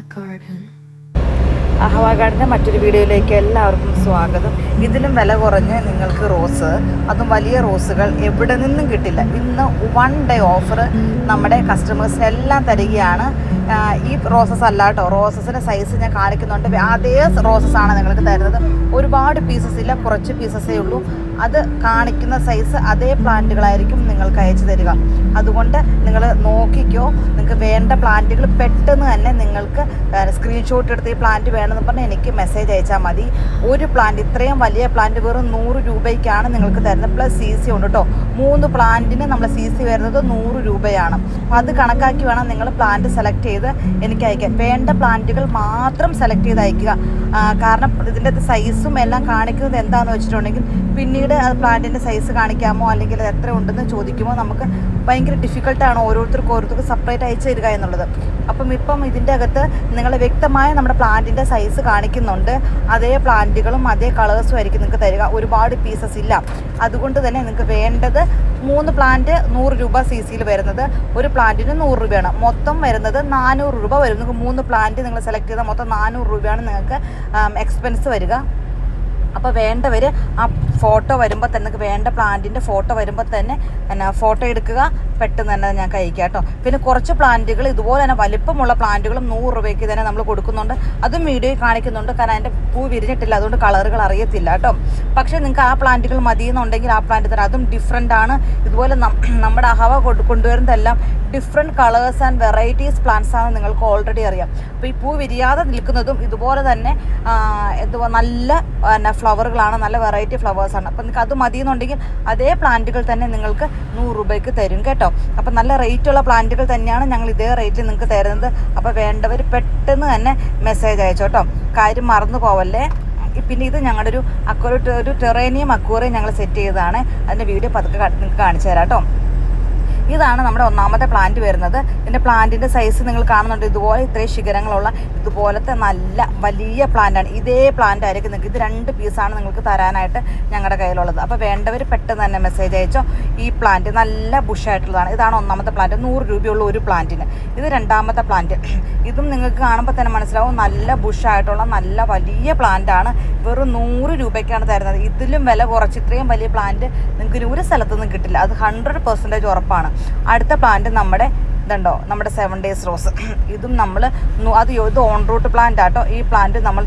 a garden. അഹവ ഗാർഡന്റെ മറ്റൊരു വീഡിയോയിലേക്ക് എല്ലാവർക്കും സ്വാഗതം. ഇതിലും വില കുറഞ്ഞ് നിങ്ങൾക്ക് റോസ് അതും വലിയ റോസുകൾ എവിടെ നിന്നും കിട്ടില്ല. ഇന്ന് വൺ ഡേ ഓഫർ നമ്മുടെ കസ്റ്റമേഴ്സിന് എല്ലാം തരികയാണ്. ഈ റോസസ് അല്ല കേട്ടോ റോസസിന്റെ സൈസ് ഞാൻ കാണിക്കുന്നുണ്ട്. അതേ റോസസ് ആണ് നിങ്ങൾക്ക് തരുന്നത്. ഒരുപാട് പീസസ് ഇല്ല കുറച്ച് പീസസേ ഉള്ളൂ. അത് കാണിക്കുന്ന സൈസ് അതേ പ്ലാന്റുകളായിരിക്കും നിങ്ങൾക്ക് അയച്ചു തരിക. അതുകൊണ്ട് നിങ്ങൾ നോക്കിക്കോ. നിങ്ങൾക്ക് വേണ്ട പ്ലാന്റുകൾ പെട്ടെന്ന് തന്നെ നിങ്ങൾക്ക് സ്ക്രീൻഷോട്ട് എടുത്ത് ഈ പ്ലാന്റ് വേണമെന്ന് പറഞ്ഞാൽ എനിക്ക് മെസ്സേജ് അയച്ചാൽ മതി. ഒരു പ്ലാന്റ് ഇത്രയും വലിയ പ്ലാന്റ് വെറും നൂറ് രൂപയ്ക്കാണ് നിങ്ങൾക്ക് തരുന്നത്. പ്ലസ് സി സി ഉണ്ട് കേട്ടോ മൂന്ന് പ്ലാന്റിന് നമ്മൾ സി സി വരുന്നത് നൂറ് രൂപയാണ്. അത് കണക്കാക്കി വേണം നിങ്ങൾ പ്ലാന്റ് സെലക്ട് ചെയ്ത് എനിക്ക് അയക്കാൻ. വേണ്ട പ്ലാന്റുകൾ മാത്രം സെലക്ട് ചെയ്ത് അയക്കുക. കാരണം ഇതിന്റെ സൈസും എല്ലാം കാണിക്കുന്നത് എന്താണെന്ന് വെച്ചിട്ടുണ്ടെങ്കിൽ പിന്നീട് അത് പ്ലാന്റിന്റെ സൈസ് കാണിക്കാമോ അല്ലെങ്കിൽ അത് എത്ര ഉണ്ടെന്ന് ചോദിക്കുമോ നമുക്ക് ഭയങ്കര ഡിഫിക്കൽട്ടാണ് ഓരോരുത്തർക്കും ഓരോരുത്തർക്ക് സെപ്പറേറ്റ് അയച്ചു തരിക എന്നുള്ളത്. അപ്പം ഇപ്പം ഇതിന്റെ അകത്ത് നിങ്ങൾ വ്യക്തമായ നമ്മുടെ പ്ലാന്റിന്റെ സൈസ് കാണിക്കുന്നുണ്ട്. അതേ പ്ലാന്റുകളും അതേ കളേഴ്സും ആയിരിക്കും നിങ്ങൾക്ക് തരിക. ഒരുപാട് പീസസ് ഇല്ല. അതുകൊണ്ട് തന്നെ നിങ്ങൾക്ക് വേണ്ടത് മൂന്ന് പ്ലാന്റ് നൂറ് രൂപ സി സിയിൽ വരുന്നത്. ഒരു പ്ലാന്റിന് നൂറ് രൂപയാണ്. മൊത്തം വരുന്നത് നാനൂറ് രൂപ വരും. നിങ്ങൾക്ക് മൂന്ന് പ്ലാന്റ് നിങ്ങൾ സെലക്ട് ചെയ്താൽ മൊത്തം നാനൂറ് രൂപയാണ് നിങ്ങൾക്ക് എക്സ്പെൻസ് വരിക. അപ്പോൾ വേണ്ടവർ ആ ഫോട്ടോ വരുമ്പോൾ തന്നെ വേണ്ട പ്ലാന്റിന്റെ ഫോട്ടോ വരുമ്പോൾ തന്നെ എന്നാ ഫോട്ടോ എടുക്കുക പെട്ടെന്ന് തന്നെ ഞാൻ കഴിക്കാം കേട്ടോ. പിന്നെ കുറച്ച് പ്ലാന്റുകൾ ഇതുപോലെ തന്നെ വലിപ്പമുള്ള പ്ലാന്റുകളും നൂറ് രൂപയ്ക്ക് തന്നെ നമ്മൾ കൊടുക്കുന്നുണ്ട്. അതും വീഡിയോയിൽ കാണിക്കുന്നുണ്ട് കാരണം അതിന്റെ പൂ വിരിഞ്ഞിട്ടില്ല അതുകൊണ്ട് കളറുകൾ അറിയത്തില്ല കേട്ടോ. പക്ഷേ നിങ്ങൾക്ക് ആ പ്ലാന്റുകൾ മതി എന്നുണ്ടെങ്കിൽ ആ പ്ലാന്റ് തരാം അതും ഡിഫറെന്റ് ആണ്. ഇതുപോലെ നമ്മുടെ അഹവ കൊണ്ട് കൊണ്ടുവരുന്നതെല്ലാം different colours and varieties plants ആണ് നിങ്ങൾക്ക് ഓൾറെഡി അറിയാം. അപ്പോൾ ഈ പൂ വിരിയാതെ നിൽക്കുന്നതും ഇതുപോലെ തന്നെ എന്തുവാ നല്ല പിന്നെ ഫ്ലവറുകളാണ് നല്ല വെറൈറ്റി ഫ്ലവേഴ്സ് ആണ്. അപ്പം നിങ്ങൾക്ക് അത് മതി എന്നുണ്ടെങ്കിൽ അതേ പ്ലാന്റുകൾ തന്നെ നിങ്ങൾക്ക് നൂറ് രൂപയ്ക്ക് തരും കേട്ടോ. അപ്പം നല്ല റേറ്റുള്ള പ്ലാന്റുകൾ തന്നെയാണ് ഞങ്ങൾ ഇതേ റേറ്റിൽ നിങ്ങൾക്ക് തരുന്നത്. അപ്പോൾ വേണ്ടവർ പെട്ടെന്ന് തന്നെ മെസ്സേജ് അയച്ചോ കേട്ടോ. കാര്യം മറന്നു പോവല്ലേ? പിന്നെ ഇത് ഞങ്ങളുടെ ഒരു അക്വറി ഒരു ടെറേനിയം അക്വറിയം ഞങ്ങൾ സെറ്റ് ചെയ്തതാണ്. അതിന്റെ വീഡിയോ പതുക്കെ നിങ്ങൾക്ക് കാണിച്ചു തരാം കേട്ടോ. ഇതാണ് നമ്മുടെ ഒന്നാമത്തെ പ്ലാന്റ് വരുന്നത്. ഇതിന്റെ പ്ലാന്റിന്റെ സൈസ് നിങ്ങൾ കാണുന്നുണ്ട്. ഇതുപോലെ ഇത്രയും ശിഖരങ്ങളുള്ള ഇതുപോലത്തെ നല്ല വലിയ പ്ലാന്റാണ് ഇതേ പ്ലാന്റ് ആയിരിക്കും നിങ്ങൾക്ക്. ഇത് രണ്ട് പീസാണ് നിങ്ങൾക്ക് തരാനായിട്ട് ഞങ്ങളുടെ കയ്യിലുള്ളത്. അപ്പോൾ വേണ്ടവർ പെട്ടെന്ന് തന്നെ മെസ്സേജ് അയച്ചോ. ഈ പ്ലാന്റ് നല്ല ബുഷായിട്ടുള്ളതാണ് ഇതാണ് ഒന്നാമത്തെ പ്ലാന്റ് നൂറ് രൂപയുള്ള ഒരു പ്ലാന്റിന് ഇത് രണ്ടാമത്തെ പ്ലാന്റ് ഇതും നിങ്ങൾക്ക് കാണുമ്പോൾ തന്നെ മനസ്സിലാവും. നല്ല ബുഷായിട്ടുള്ള നല്ല വലിയ പ്ലാന്റാണ് വെറും നൂറ് രൂപയ്ക്കാണ് തരുന്നത്. ഇതിലും വില കുറച്ച്. ഇത്രയും വലിയ പ്ലാന്റ് നിങ്ങൾക്ക് ഒരു സ്ഥലത്തൊന്നും കിട്ടില്ല. അത് ഹൺഡ്രഡ് പെർസെന്റേജ് ഉറപ്പാണ്. അടുത്ത പ്ലാന്റ് നമ്മുടെ ഇതുണ്ടോ? നമ്മുടെ സെവൻ ഡേയ്സ് റോസ് ഇതും നമ്മൾ അത് ഇത് ഓൺ റൂട്ട് പ്ലാന്റ് ആട്ടോ. ഈ പ്ലാന്റ് നമ്മൾ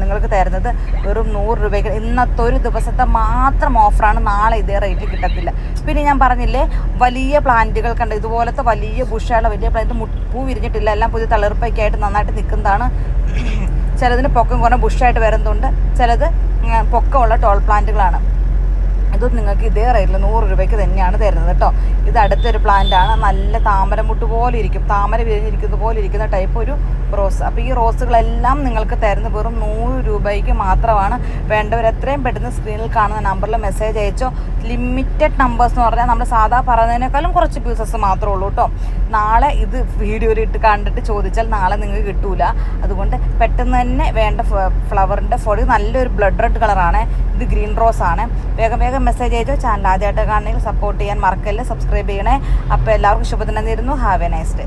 നിങ്ങൾക്ക് തരുന്നത് വെറും നൂറ് രൂപയ്ക്ക്. ഇന്നത്തെ ഒരു ദിവസത്തെ മാത്രം ഓഫറാണ് നാളെ ഇതേ റേറ്റ് കിട്ടത്തില്ല. പിന്നെ ഞാൻ പറഞ്ഞില്ലേ വലിയ പ്ലാന്റുകൾ കണ്ട് ഇതുപോലത്തെ വലിയ ബുഷുള്ള വലിയ പ്ലാന്റ് പൂ വിരിഞ്ഞിട്ടില്ല. എല്ലാം പുതിയ തളിർപ്പൊക്കെ ആയിട്ട് നന്നായിട്ട് നിൽക്കുന്നതാണ് ചിലതിന് പൊക്കം കുറേ ബുഷായിട്ട് വരുന്നുണ്ട്. ചിലത് പൊക്കമുള്ള ടോൾ പ്ലാന്റുകളാണ് ഇത് നിങ്ങൾക്ക് ഇതേ റേറ്റിൽ നൂറ് രൂപയ്ക്ക് തന്നെയാണ് തരുന്നത് കേട്ടോ. ഇത് അടുത്തൊരു പ്ലാന്റാണ് നല്ല താമരമുട്ട് പോലെ ഇരിക്കും. താമര വിരിഞ്ഞിരിക്കുന്ന പോലെ ഇരിക്കുന്ന ടൈപ്പ് ഒരു റോസ് അപ്പോൾ ഈ റോസുകളെല്ലാം നിങ്ങൾക്ക് തരുന്ന വെറും നൂറ് രൂപയ്ക്ക് മാത്രമാണ്. വേണ്ടവർ എത്രയും പെട്ടെന്ന് സ്ക്രീനിൽ കാണുന്ന നമ്പറിൽ മെസ്സേജ് അയച്ചോ. ലിമിറ്റഡ് നമ്പേഴ്സ് എന്ന് പറഞ്ഞാൽ നമ്മൾ സാധാ പറയുന്നതിനേക്കാളും കുറച്ച് പീസസ് മാത്രമേ ഉള്ളൂ കേട്ടോ നാളെ ഇത് വീഡിയോയിൽ ഇട്ട് കണ്ടിട്ട് ചോദിച്ചാൽ നാളെ നിങ്ങൾക്ക് കിട്ടൂല. അതുകൊണ്ട് പെട്ടെന്ന് തന്നെ വേണ്ട ഫ്ലവറിന്റെ ഫോളി നല്ലൊരു ബ്ലഡ് റെഡ് കളറാണ് ഇത് ഗ്രീൻ റോസ് ആണ്. വേഗം വേഗം മെസ്സേജ് അയച്ചോ. ചാനൽ ആദ്യമായിട്ട് കാണണമെങ്കിൽ സപ്പോർട്ട് ചെയ്യാൻ മറക്കല്ലേ. സബ്സ്ക്രൈബ് ചെയ്യണേ. അപ്പോൾ എല്ലാവർക്കും ശുഭദിനം നേരുന്നു. Have A nice day